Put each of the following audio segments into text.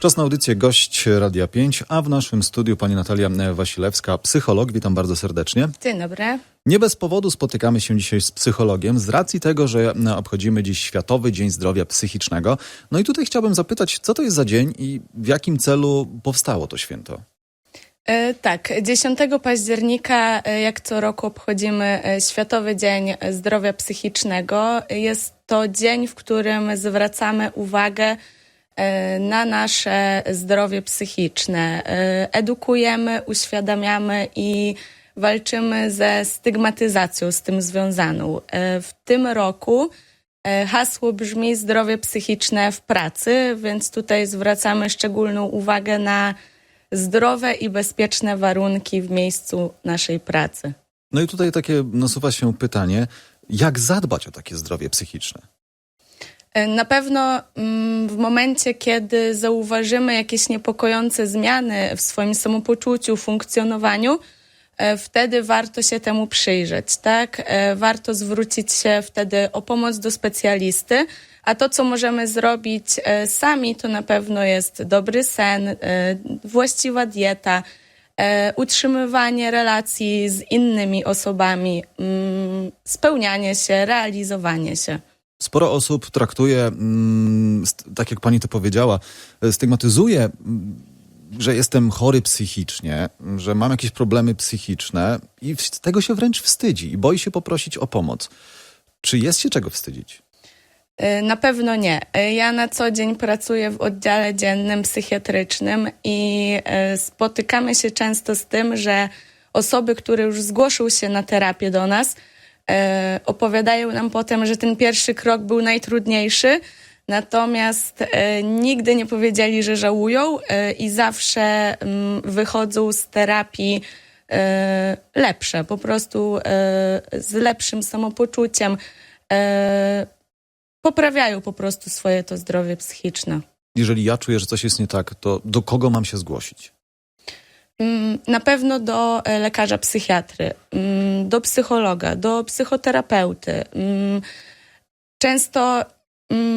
Czas na audycję gość Radia 5, a w naszym studiu pani Natalia Wasilewska, psycholog. Witam bardzo serdecznie. Dzień dobry. Nie bez powodu spotykamy się dzisiaj z psychologiem, z racji tego, że obchodzimy dziś Światowy Dzień Zdrowia Psychicznego. No i tutaj chciałbym zapytać, co to jest za dzień i w jakim celu powstało to święto? E, tak, 10 października, e, jak co roku, obchodzimy e, Światowy Dzień Zdrowia Psychicznego. Jest to dzień, w którym zwracamy uwagę na nasze zdrowie psychiczne. E, Edukujemy, uświadamiamy i walczymy ze stygmatyzacją z tym związaną. E, W tym roku e, hasło brzmi zdrowie psychiczne w pracy, więc tutaj zwracamy szczególną uwagę na zdrowe i bezpieczne warunki w miejscu naszej pracy. No i tutaj takie nasuwa się pytanie, jak zadbać o takie zdrowie psychiczne? E, Na pewno mm, w momencie, kiedy zauważymy jakieś niepokojące zmiany w swoim samopoczuciu, funkcjonowaniu, e, wtedy warto się temu przyjrzeć, tak? E, Warto zwrócić się wtedy o pomoc do specjalisty, a to, co możemy zrobić sami, to na pewno jest dobry sen, właściwa dieta, utrzymywanie relacji z innymi osobami, mm, spełnianie się, realizowanie się. Sporo osób traktuje, mm, tak jak pani to powiedziała, e, stygmatyzuje, że jestem chory psychicznie, że mam jakieś problemy psychiczne i tego się wręcz wstydzi i boi się poprosić o pomoc. Czy jest się czego wstydzić? Y, Na pewno nie. Y, Ja na co dzień pracuję w oddziale dziennym psychiatrycznym i spotykamy się często z tym, że osoby, które już zgłoszą się na terapię do nas, opowiadają nam potem, że ten pierwszy krok był najtrudniejszy, natomiast y, nigdy nie powiedzieli, że żałują y, i zawsze mm, wychodzą z terapii lepsze, po prostu z lepszym samopoczuciem. poprawiają po prostu swoje to zdrowie psychiczne. Jeżeli ja czuję, że coś jest nie tak, to do kogo mam się zgłosić? Mm, Na pewno do e, lekarza psychiatry, mm, do psychologa, do psychoterapeuty. Mm, Często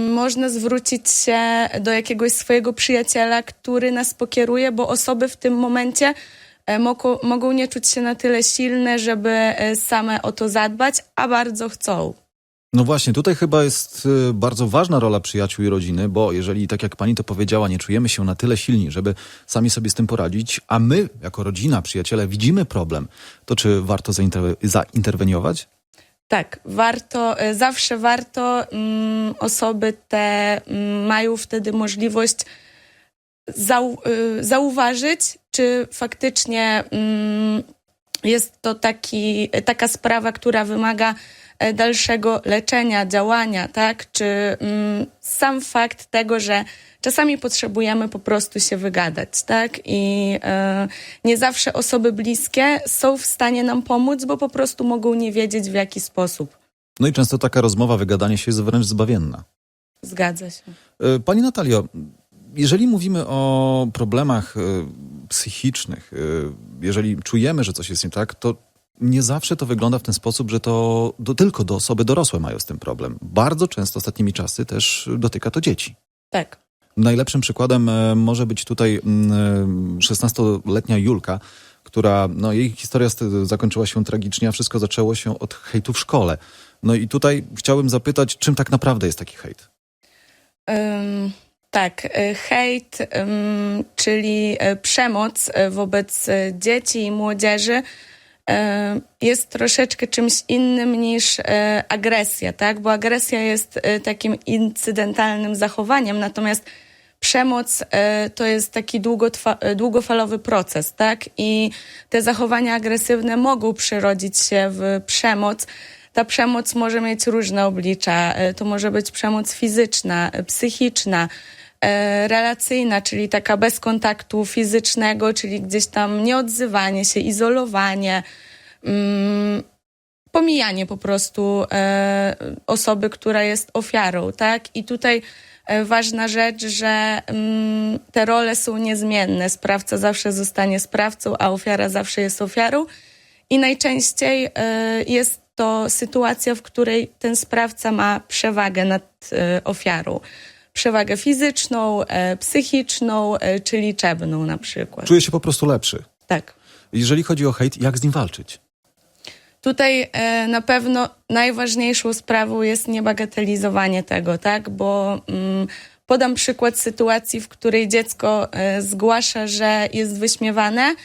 można zwrócić się do jakiegoś swojego przyjaciela, który nas pokieruje, bo osoby w tym momencie e, mogą, mogą nie czuć się na tyle silne, żeby e, same o to zadbać, a bardzo chcą. No właśnie, tutaj chyba jest y, bardzo ważna rola przyjaciół i rodziny, bo jeżeli, tak jak pani to powiedziała, nie czujemy się na tyle silni, żeby sami sobie z tym poradzić, a my, jako rodzina, przyjaciele, widzimy problem, to czy warto zainter- zainterweniować? Tak, warto, e, zawsze warto, mm, osoby te mm, mają wtedy możliwość zau, y, zauważyć, czy faktycznie mm, jest to taki, taka sprawa, która wymaga dalszego leczenia, działania, tak? Czy mm, sam fakt tego, że czasami potrzebujemy po prostu się wygadać, tak? I e, nie zawsze osoby bliskie są w stanie nam pomóc, bo po prostu mogą nie wiedzieć w jaki sposób. No i często taka rozmowa, wygadanie się jest wręcz zbawienna. Zgadza się. Y, Pani Natalio, jeżeli mówimy o problemach psychicznych, jeżeli czujemy, że coś jest nie tak, to nie zawsze to wygląda w ten sposób, że to do, tylko do osoby dorosłe mają z tym problem. Bardzo często ostatnimi czasy też dotyka to dzieci. Tak. Najlepszym przykładem e, może być tutaj mm, e, 16-letnia Julka, która, no jej historia st- zakończyła się tragicznie, a wszystko zaczęło się od hejtu w szkole. No i tutaj chciałbym zapytać, czym tak naprawdę jest taki hejt? Ym, tak, y, hejt, ym, czyli przemoc wobec dzieci i młodzieży jest troszeczkę czymś innym niż y, agresja, tak? Bo agresja jest y, takim incydentalnym zachowaniem, natomiast przemoc to jest taki długofalowy proces, tak? I te zachowania agresywne mogą przerodzić się w przemoc. Ta przemoc może mieć różne oblicza. E, To może być przemoc fizyczna, e, psychiczna, e, relacyjna, czyli taka bez kontaktu fizycznego, czyli gdzieś tam nieodzywanie się, izolowanie, mm, pomijanie po prostu e, osoby, która jest ofiarą, tak? I tutaj e, ważna rzecz, że mm, te role są niezmienne. Sprawca zawsze zostanie sprawcą, a ofiara zawsze jest ofiarą. I najczęściej e, jest to sytuacja, w której ten sprawca ma przewagę nad e, ofiarą. Przewagę fizyczną, e, psychiczną e, czy liczebną na przykład. Czuje się po prostu lepszy. Tak. Jeżeli chodzi o hejt, jak z nim walczyć? Tutaj e, na pewno najważniejszą sprawą jest niebagatelizowanie tego, tak? Bo mm, podam przykład sytuacji, w której dziecko zgłasza, że jest wyśmiewane,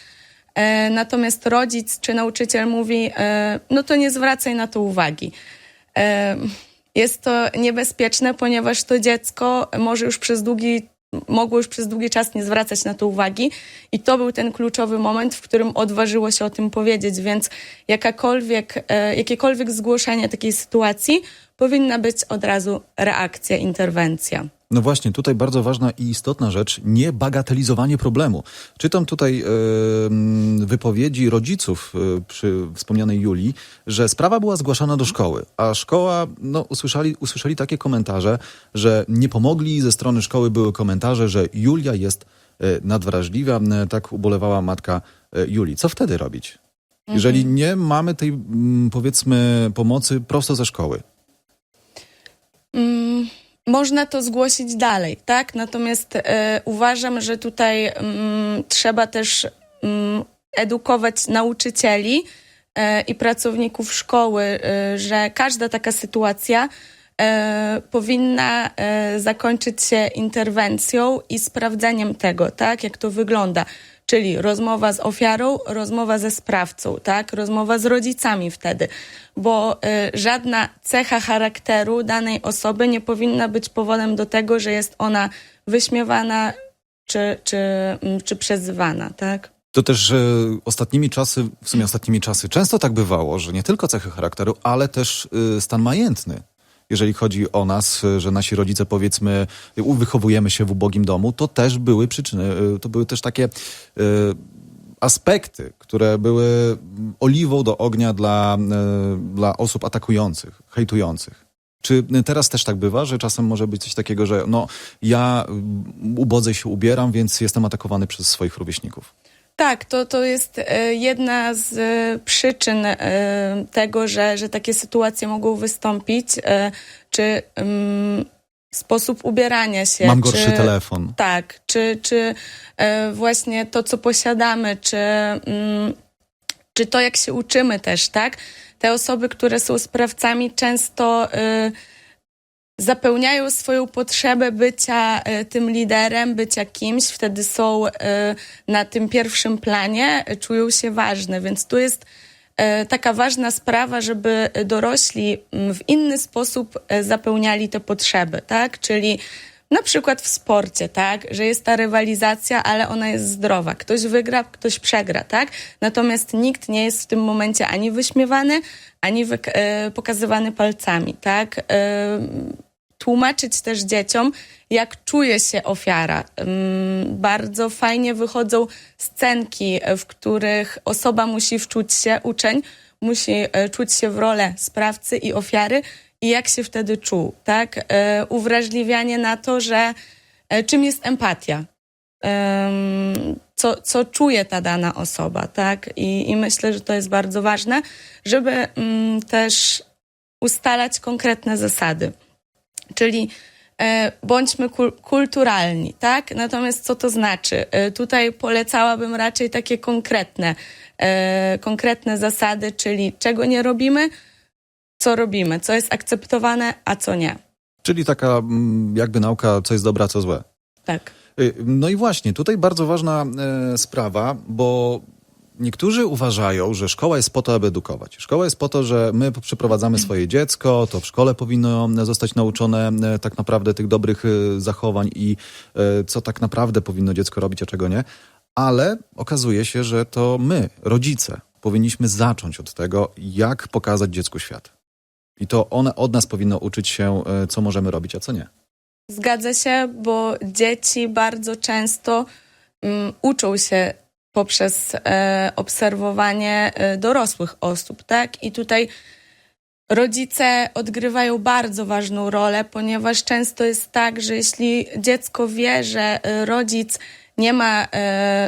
natomiast rodzic czy nauczyciel mówi, no to nie zwracaj na to uwagi. Jest to niebezpieczne, ponieważ to dziecko może już przez długi, mogło już przez długi czas nie zwracać na to uwagi i to był ten kluczowy moment, w którym odważyło się o tym powiedzieć, więc jakakolwiek, e, jakiekolwiek zgłoszenie takiej sytuacji powinna być od razu reakcja, interwencja. No właśnie, tutaj bardzo ważna i istotna rzecz, nie bagatelizowanie problemu. Czytam tutaj wypowiedzi rodziców e, przy wspomnianej Julii, że sprawa była zgłaszana do szkoły, a szkoła, no usłyszeli, usłyszeli takie komentarze, że nie pomogli, ze strony szkoły były komentarze, że Julia jest e, nadwrażliwa, tak ubolewała matka e, Julii. Co wtedy robić? Jeżeli nie mamy tej, powiedzmy, pomocy prosto ze szkoły. Mm, można to zgłosić dalej, tak? Natomiast e, uważam, że tutaj mm, trzeba też mm, edukować nauczycieli e, i pracowników szkoły, e, że każda taka sytuacja e, powinna e, zakończyć się interwencją i sprawdzeniem tego, tak? Jak to wygląda. Czyli rozmowa z ofiarą, rozmowa ze sprawcą, tak? Rozmowa z rodzicami wtedy, bo y, żadna cecha charakteru danej osoby nie powinna być powodem do tego, że jest ona wyśmiewana czy, czy, mm, czy przezywana, tak? To też e, ostatnimi czasy, w sumie ostatnimi czasy, często tak bywało, że nie tylko cechy charakteru, ale też e, stan majętny. Jeżeli chodzi o nas, e, że nasi rodzice powiedzmy u- wychowujemy się w ubogim domu, to też były przyczyny, e, to były też takie aspekty, które były mm, oliwą do ognia dla, dla osób atakujących, hejtujących. Czy teraz też tak bywa, że czasem może być coś takiego, że no ja mm, ubodze się ubieram, więc jestem atakowany przez swoich rówieśników? Tak, to, to jest e, jedna z e, przyczyn e, tego, że, że takie sytuacje mogą wystąpić, czy mm, sposób ubierania się. Mam gorszy czy, telefon. Tak, czy, czy właśnie to, co posiadamy, czy, mm, czy to, jak się uczymy też, tak? Te osoby, które są sprawcami, często zapełniają swoją potrzebę bycia y, tym liderem, bycia kimś, wtedy są y, na tym pierwszym planie, y, czują się ważne, więc tu jest y, taka ważna sprawa, żeby dorośli mm, w inny sposób y, zapełniali te potrzeby, tak? Czyli na przykład w sporcie, tak, że jest ta rywalizacja, ale ona jest zdrowa. Ktoś wygra, ktoś przegra, tak? Natomiast nikt nie jest w tym momencie ani wyśmiewany, ani e, pokazywany palcami, tak? E, tłumaczyć też dzieciom, jak czuje się ofiara. Bardzo fajnie wychodzą scenki, e, w których osoba musi wczuć się, uczeń musi e, czuć się w rolę sprawcy i ofiary i jak się wtedy czuł, tak? E, Uwrażliwianie na to, że czym jest empatia. Em, Co, co czuje ta dana osoba, tak? I, I myślę, że to jest bardzo ważne, żeby mm, też ustalać konkretne zasady. Czyli e, bądźmy kul- kulturalni, tak? Natomiast co to znaczy? E, tutaj polecałabym raczej takie konkretne, e, konkretne zasady, czyli czego nie robimy, co robimy, co jest akceptowane, a co nie. Czyli taka mm, jakby nauka, co jest dobre, a co złe. Tak. Y, No i właśnie, tutaj bardzo ważna sprawa, bo niektórzy uważają, że szkoła jest po to, aby edukować. Szkoła jest po to, że my przyprowadzamy swoje dziecko, to w szkole powinno zostać nauczone e, tak naprawdę tych dobrych e, zachowań i e, co tak naprawdę powinno dziecko robić, a czego nie. Ale okazuje się, że to my, rodzice, powinniśmy zacząć od tego, jak pokazać dziecku świat. I to one od nas powinno uczyć się, co możemy robić, a co nie. Zgadza się, bo dzieci bardzo często mm, uczą się poprzez e, obserwowanie e, dorosłych osób, tak? I tutaj rodzice odgrywają bardzo ważną rolę, ponieważ często jest tak, że jeśli dziecko wie, że e, rodzic nie ma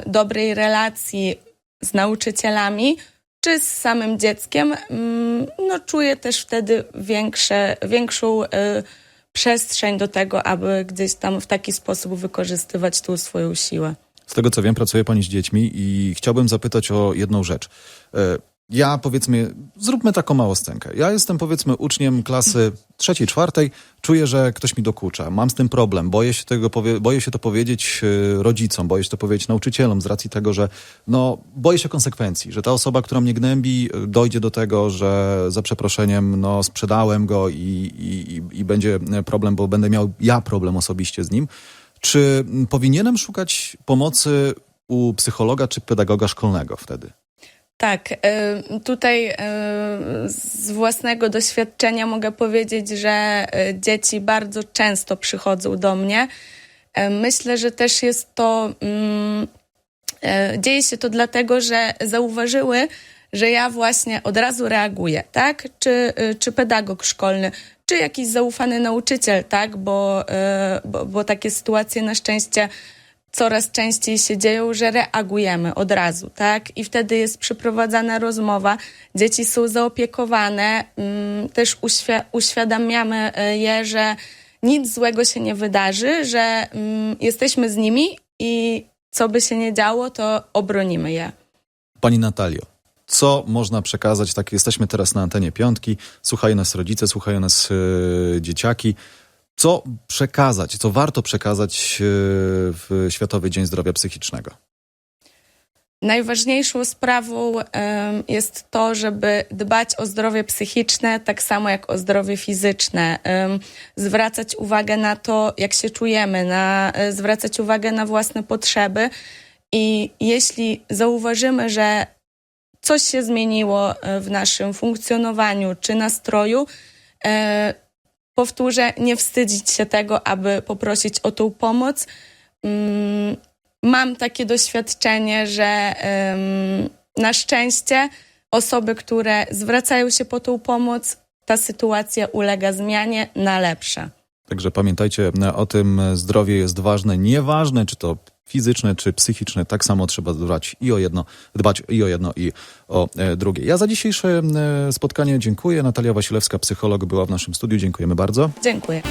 dobrej relacji z nauczycielami, czy z samym dzieckiem, mm, no czuje też wtedy większe, większą przestrzeń do tego, aby gdzieś tam w taki sposób wykorzystywać tą swoją siłę. Z tego co wiem, pracuje pani z dziećmi i chciałbym zapytać o jedną rzecz. E, Ja powiedzmy, zróbmy taką małą scenkę. Ja jestem powiedzmy uczniem klasy trzeciej, czwartej, czuję, że ktoś mi dokucza, mam z tym problem, boję się, tego boję się to powiedzieć e, rodzicom, boję się to powiedzieć nauczycielom z racji tego, że no, boję się konsekwencji, że ta osoba, która mnie gnębi, e, dojdzie do tego, że za przeproszeniem no, sprzedałem go i, i- i będzie problem, bo będę miał ja problem osobiście z nim. Czy powinienem szukać pomocy u psychologa czy pedagoga szkolnego wtedy? Tak, y, tutaj y, z własnego doświadczenia mogę powiedzieć, że y, dzieci bardzo często przychodzą do mnie. Myślę, że też jest to. mm, Dzieje się to dlatego, że zauważyły, że ja właśnie od razu reaguję, tak? Czy, czy pedagog szkolny, czy jakiś zaufany nauczyciel, tak? Bo, y, bo, bo takie sytuacje na szczęście coraz częściej się dzieją, że reagujemy od razu, tak? I wtedy jest przeprowadzana rozmowa, dzieci są zaopiekowane, mm, też uświ- uświadamiamy y, je, że nic złego się nie wydarzy, że mm, jesteśmy z nimi i co by się nie działo, to obronimy je. Pani Natalio, co można przekazać? Tak, jesteśmy teraz na antenie piątki, słuchają nas rodzice, słuchają nas e, dzieciaki. Co przekazać, co warto przekazać e, w Światowy Dzień Zdrowia Psychicznego? Najważniejszą sprawą jest to, żeby dbać o zdrowie psychiczne, tak samo jak o zdrowie fizyczne. Zwracać uwagę na to, jak się czujemy, na, e, zwracać uwagę na własne potrzeby. I jeśli zauważymy, że coś się zmieniło e, w naszym funkcjonowaniu czy nastroju, e, powtórzę, nie wstydzić się tego, aby poprosić o tą pomoc. Mm, Mam takie doświadczenie, że na szczęście osoby, które zwracają się po tą pomoc, ta sytuacja ulega zmianie na lepsze. Także pamiętajcie e, o tym, zdrowie jest ważne, nieważne czy to fizyczne, czy psychiczne, tak samo trzeba dbać i o jedno, dbać i o jedno, i o e, drugie. Ja za dzisiejsze e, spotkanie dziękuję. Natalia Wasilewska, psycholog, była w naszym studiu. Dziękujemy bardzo. Dziękuję.